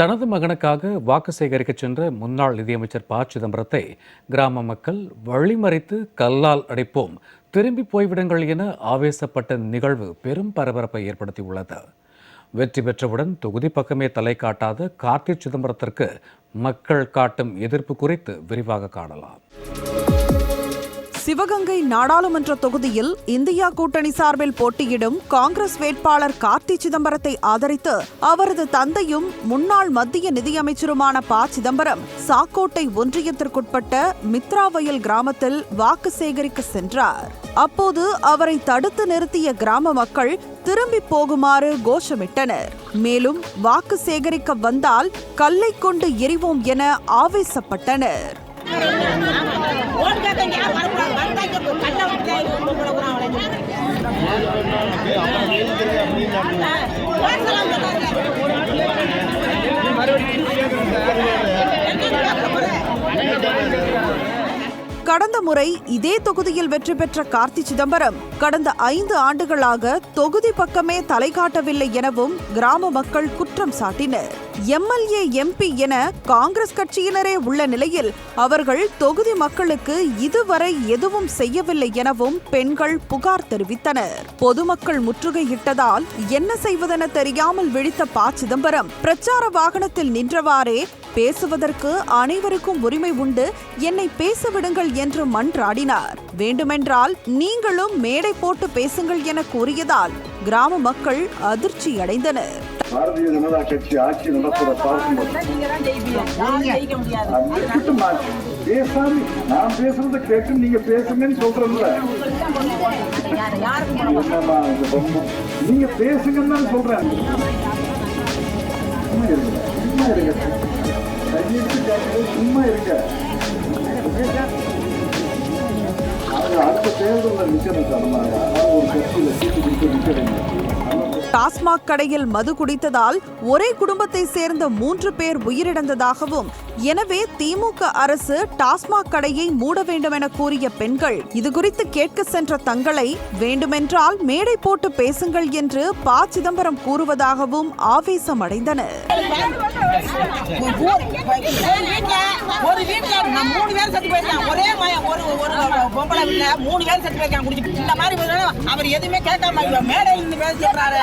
தனது மகனுக்காக வாக்கு சேகரிக்க சென்ற முன்னாள் நிதியமைச்சர் ப. சிதம்பரத்தை கிராம மக்கள் வழிமறித்து கல்லால் அடைப்போம் திரும்பி போய்விடுங்கள் என ஆவேசப்பட்ட நிகழ்வு பெரும் பரபரப்பை ஏற்படுத்தியுள்ளது. வெற்றி பெற்றவுடன் தொகுதி பக்கமே தலை காட்டாத கார்த்தி சிதம்பரத்திற்கு மக்கள் காட்டும் எதிர்ப்பு குறித்து விரிவாக காணலாம். சிவகங்கை நாடாளுமன்ற தொகுதியில் இந்தியா கூட்டணி சார்பில் போட்டியிடும் காங்கிரஸ் வேட்பாளர் கார்த்தி சிதம்பரத்தை ஆதரித்து அவரது தந்தையும் முன்னாள் மத்திய நிதியமைச்சருமான ப. சிதம்பரம் சாக்கோட்டை ஒன்றியத்திற்குட்பட்ட மித்ராவயல் கிராமத்தில் வாக்கு சேகரிக்க சென்றார். அப்போது அவரை தடுத்து நிறுத்திய கிராம மக்கள் திரும்பி போகுமாறு கோஷமிட்டனர். மேலும் வாக்கு சேகரிக்க வந்தால் கல்லை கொண்டு எரிவோம் என ஆவேசப்பட்டனர். கடந்த முறை இதே தொகுதியில் வெற்றி பெற்ற கார்த்தி சிதம்பரம் கடந்த ஐந்து ஆண்டுகளாக தொகுதி பக்கமே தலை காட்டவில்லை எனவும் கிராம மக்கள் குற்றம் சாட்டினர். எம்எல்ஏ எம்பி என காங்கிரஸ் கட்சியினரே உள்ள நிலையில் அவர்கள் தொகுதி மக்களுக்கு இதுவரை எதுவும் செய்யவில்லை எனவும் பெண்கள் புகார் தெரிவித்தனர். பொதுமக்கள் முற்றுகையிட்டதால் என்ன செய்வதென தெரியாமல் விழித்த ப. சிதம்பரம் பிரச்சார வாகனத்தில் நின்றவாறே பேசுவதற்கு அனைவருக்கும் உரிமை உண்டு என்னை பேச விடுங்கள் என்று மன்றாடினார். வேண்டுமென்றால் நீங்களும் மேடை போட்டு பேசுங்கள் என கூறியதால் கிராம மக்கள் அதிர்ச்சி அடைந்தனர் பாரதிய ஜனதா கட்சி ஆட்சி நடத்துற பார்க்கும்போது பேசாம நான் பேசுறத கேட்டு நீங்க பேசுங்கன்னு ரொம்ப நீங்க பேசுங்கன்னு தான் சொல்றேன். சும்மா இருங்க. சும்மா இருங்க. கையெழுத்து கேட்கறது சும்மா இருங்க. அவங்க அடுத்த தேர்தலில் நிக்கணும் தரமாக அதாவது ஒரு கட்சியில சீட்டு கொடுத்து நிக்க வேண்டும் டாஸ்மாக் கடையில் மது குடித்ததால் ஒரே குடும்பத்தை சேர்ந்த மூன்று பேர் உயிரிழந்ததாகவும் எனவே திமுக அரசு டாஸ்மாக் கடையை மூட வேண்டும் என கூறிய பெண்கள் இதுகுறித்து கேட்க சென்ற தங்களை வேண்டுமென்றால் மேடை போட்டு பேசுங்கள் என்று ப. சிதம்பரம் கூறுவதாகவும் ஆவேசம் அடைந்தனர் ஒரு வீட்டுல நான் மூணு பேர் செத்து போயிருக்கான். ஒரே ஒரு ஒரு பொம்பளை வீட்டுல மூணு பேர் செத்து போயிருக்கான். குடிச்சு இந்த மாதிரி அவர் எதுவுமே கேட்காம இவர் மேடை இருந்து பேசுறாரு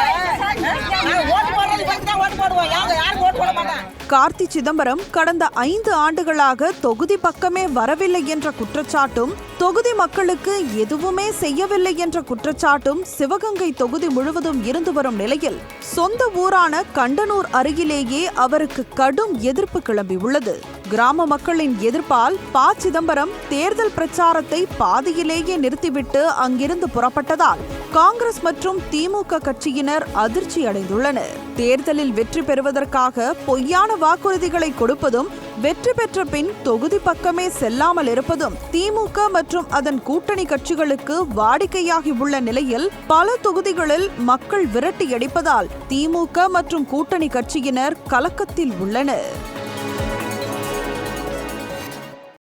கார்த்தி சிதம்பரம் கடந்த ஐந்து ஆண்டுகளாக தொகுதி பக்கமே வரவில்லை என்ற குற்றச்சாட்டும் தொகுதி மக்களுக்கு எதுவுமே செய்யவில்லை என்ற குற்றச்சாட்டும் சிவகங்கை தொகுதி முழுவதும் இருந்து வரும் நிலையில் சொந்த ஊரான கண்டனூர் அருகிலேயே அவருக்கு கடும் எதிர்ப்பு கிளம்பியுள்ளது. கிராம மக்களின் எதிர்ப்பால் ப சிதம்பரம் தேர்தல் பிரச்சாரத்தை பாதியிலேயே நிறுத்திவிட்டு அங்கிருந்து புறப்பட்டதால் காங்கிரஸ் மற்றும் திமுக கட்சியினர் அதிர்ச்சி அடைந்துள்ளனர். தேர்தலில் வெற்றி பெறுவதற்காக பொய்யான வாக்குறுதிகளை கொடுப்பதும் வெற்றி பெற்ற பின் தொகுதி பக்கமே செல்லாமல் இருப்பதும் திமுக மற்றும் அதன் கூட்டணி கட்சிகளுக்கு வாடிக்கையாகி உள்ள நிலையில் பல தொகுதிகளில் மக்கள் விரட்டி அடிப்பதால் திமுக மற்றும் கூட்டணி கட்சியினர் கலக்கத்தில் உள்ளனர்.